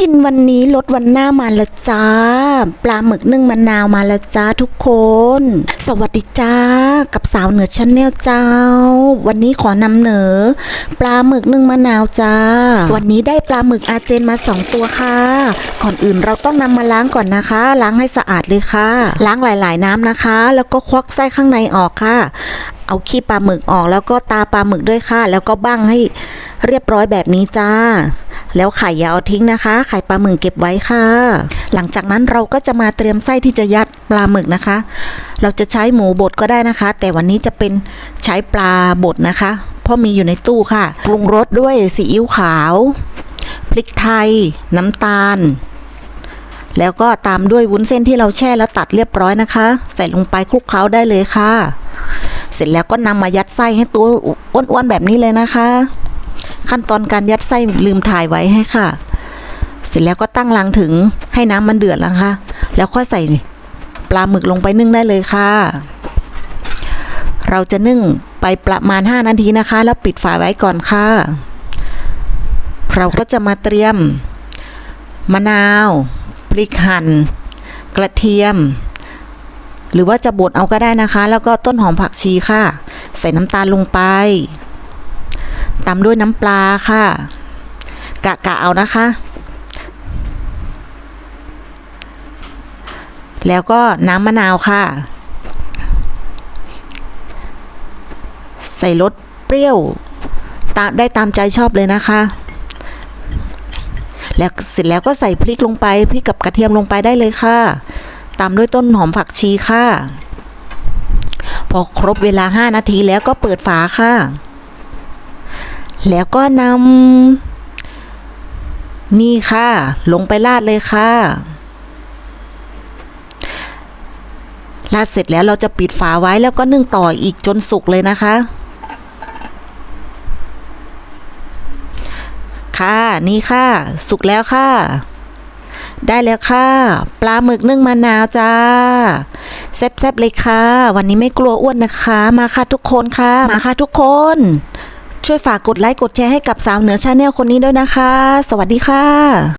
กินวันนี้ลดวันหน้ามาละจ้า ปลาหมึกนึ่งมะนาวมาละจ้าทุกคน สวัสดีจ้า กับสาวเหนือชาแนลเจ้า วันนี้ขอนำเหนอ ปลาหมึกนึ่งมะนาวจ้า วันนี้ได้ปลาหมึกอาเจนมาสองตัวค่ะ ก่อนอื่นเราต้องนำมาล้างก่อนนะคะ ล้างให้สะอาดเลยค่ะ ล้างหลาย ๆ น้ำนะคะ แล้วก็ควักไส้ข้างในออกค่ะ เอาขี้ปลาหมึกออกแล้วก็ตาปลาหมึกด้วยค่ะ แล้วก็บ้างให้เรียบร้อยแบบนี้จ้า แล้วไข่อย่าเอาทิ้งนะคะ ไข่ปลาหมึกเก็บไว้ค่ะ หลังจากนั้นเราก็จะมาเตรียมไส้ที่จะยัดปลาหมึกนะคะ เราจะใช้หมูบดก็ได้นะคะ แต่วันนี้จะเป็นใช้ปลาบดนะคะเพราะมีอยู่ในตู้ค่ะปรุงรสด้วยซีอิ๊วขาว พริกไทย น้ำตาล แล้วก็ตามด้วยวุ้นเส้นที่เราแช่แล้วตัดเรียบร้อยนะคะ ใส่ลงไปคลุกเคล้าได้เลยค่ะ เสร็จแล้วก็นำมายัดไส้ให้ตัวอ้วนๆแบบนี้เลยนะคะ ขั้นตอนการยัดไส้ลืมถ่ายไว้ให้ค่ะ เสร็จแล้วก็ตั้งรังถึงให้น้ำมันเดือดแล้วค่ะ แล้วค่อยใส่ปลาหมึกลงไปนึ่งได้เลยค่ะ เราจะนึ่งไปประมาณ 5 นาทีนะคะ แล้วปิดฝาไว้ก่อนค่ะ เราก็จะมาเตรียม มะนาวพริกหั่นกระเทียม หรือว่าจะบดเอาก็ได้นะคะ แล้วก็ต้นหอมผักชีค่ะ ใส่น้ำตาลลงไป ตามด้วยน้ำปลาค่ะ กะกะเอานะคะ แล้วก็น้ำมะนาวค่ะ ใส่รสเปรี้ยวตามได้ตามใจชอบเลยนะคะ แล้วเสร็จแล้วก็ใส่พริกลงไปพริกกับกระเทียมลงไปได้เลยค่ะ ตามด้วยต้นหอมผักชีค่ะ พอครบเวลา 5 นาทีแล้วก็เปิดฝาค่ะ แล้วก็นำนี่ค่ะ ลงไปราดเลยค่ะราดเสร็จแล้วเราจะปิดฝาไว้แล้วก็นึ่งต่ออีกจนสุกเลยนะคะ ค่ะนี่ค่ะ สุกแล้วค่ะ ได้แล้วค่ะ ปลาหมึกนึ่งมะนาวจ้าแซ่บๆเลยค่ะ วันนี้ไม่กลัวอ้วนนะคะ มาค่ะทุกคนค่ะ มาค่ะทุกคน ช่วยฝากกดไลค์กดแชร์ให้กับสาวเหนือชาแนลคนนี้ด้วยนะคะ สวัสดีค่ะ